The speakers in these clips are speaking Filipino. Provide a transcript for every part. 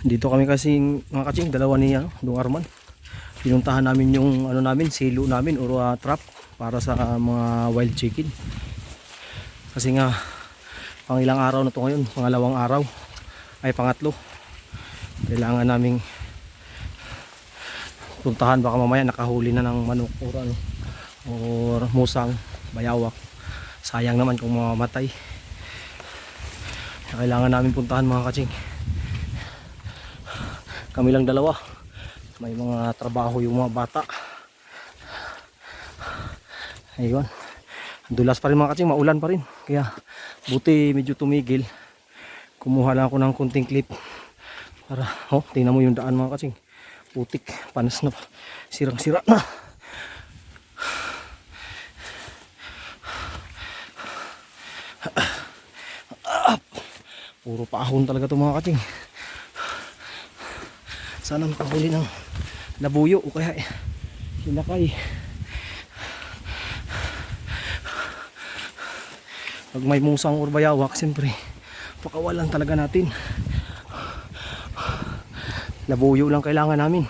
Dito kami kasi mga katsing, dalawa ni ano, Dong Arman. Pinuntahan namin yung ano namin, silo namin or ah, trap para sa ah, mga wild chicken. Kasi nga pang ilang araw na to ngayon, pangalawang araw ay pangatlo. Kailangan naming puntahan baka mamaya nakahuli na ng manok or ano or musang, bayawak. Sayang naman kung mamamatay. Kailangan namin puntahan mga katsing kami lang dalawa. May mga trabaho yung mga bata. Ayun. Dulas pa rin mga katsing maulan pa rin. Kaya buti medyo tumigil. Kumuha lang ako ng kunting clip. Para oh tingnan mo yung daan mga katsing putik panas na. Sirang sira na puro paahon talaga to mga katsing sana makahuli ng labuyo o kaya sinakay. Pag may musang or bayawak siyempre pakawalan talaga natin. Labuyo lang kailangan namin.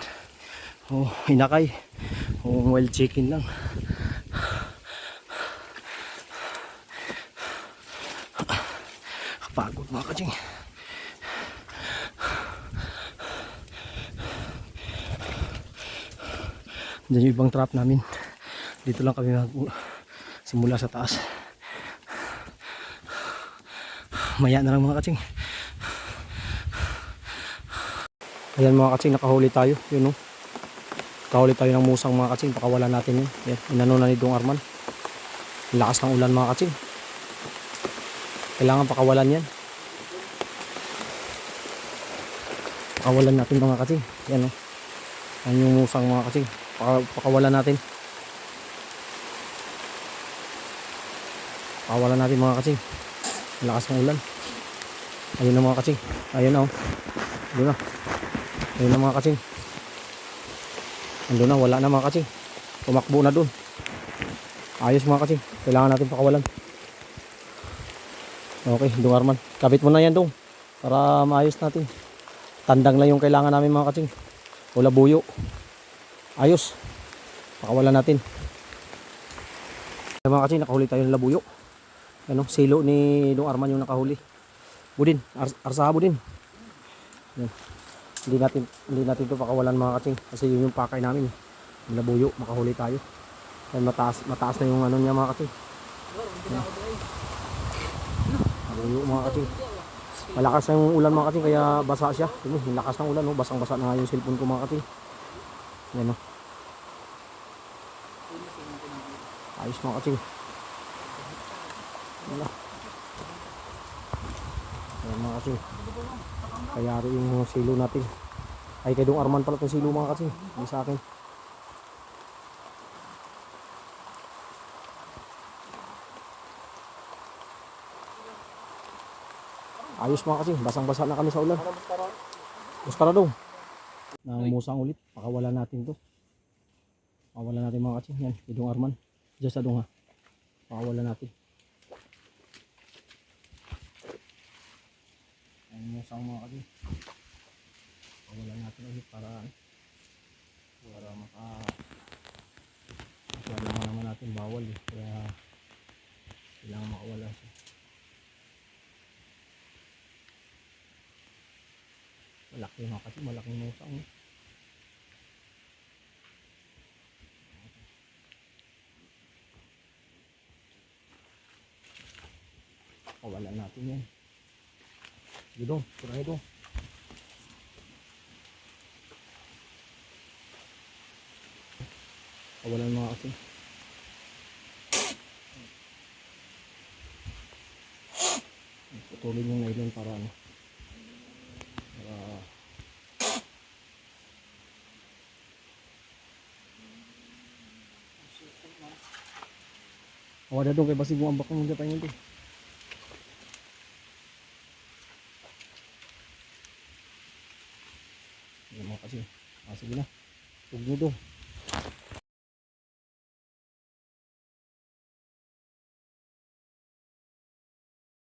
O hinakay. O wild chicken lang. Kapagod mga kaching Diyan yung ibang trap namin. Dito lang kami mag simula sa taas. Maya na lang mga katsing. Ayan mga katsing, nakahuli tayo. Yun o. Nakahuli tayo ng musang mga katsing. Pakawala natin yun. Yan, inano na ni Dong Arman. Lakas ng ulan mga katsing. Kailangan pakawalan yan. Pakawalan natin mga katsing. Yan o. Yan yung musang mga katsing. Paka, pakawalan natin. Pakawalan natin mga katsing. Ang Lakas ng ulan. Ayun na mga katsing. Ayun na oh. Ayun na. Ayun na mga katsing. Andun na. Wala na mga katsing. Tumakbo na dun. Ayos mga katsing. Kailangan natin pakawalan. Okay. Dungarman. Kapit mo na yan dong. Para maayos natin. Tandang lang yung kailangan namin mga katsing. Wala buyo. Ayos. Pakawalan natin. Ay, mga katsing, nakahuli tayo ng labuyo. Ano, silo ni Dong Arman yung nakahuli. Budin, ar arsaha budin. Yan. Hindi natin hindi natin 'to pakawalan mga katsing kasi yun yung pakay namin. Yung labuyo, makahuli tayo. Yan mataas mataas na yung ano niya mga katsing. Yan. Labuyo mga katsing. Malakas ang ulan mga kating kaya basa siya. Yung lakas ng ulan, no? basang-basa na nga yung cellphone ko mga kating. Yan no. Ayos mga kating. Wala. Yan mga kating. Kaya rin yung silo natin. Ay kay Dong Arman pala itong silo mga kating. Hindi sa akin. Ayos mga kasi, basang-basa na kami sa ulan. Buskara daw. Nangumusang ulit, pakawala natin to. Pakawala natin mga kasi, yan, idong Arman. Diyan sa dong ha. Pakawala natin. Nangumusang mga kasi. Pakawala natin ulit para para maka kasi alam naman natin bawal eh. Kaya kailangan makawala siya. Malaki nga kasi, malaking musang. eh. Kawalan natin yan. Gidong, kurang ito. Kawalan mga kasi. Putulin yung nylon para ano. Para Awa na doon kay basig mo ang bakong mga tayo. kasi. Ah, sige na. Huwag nyo.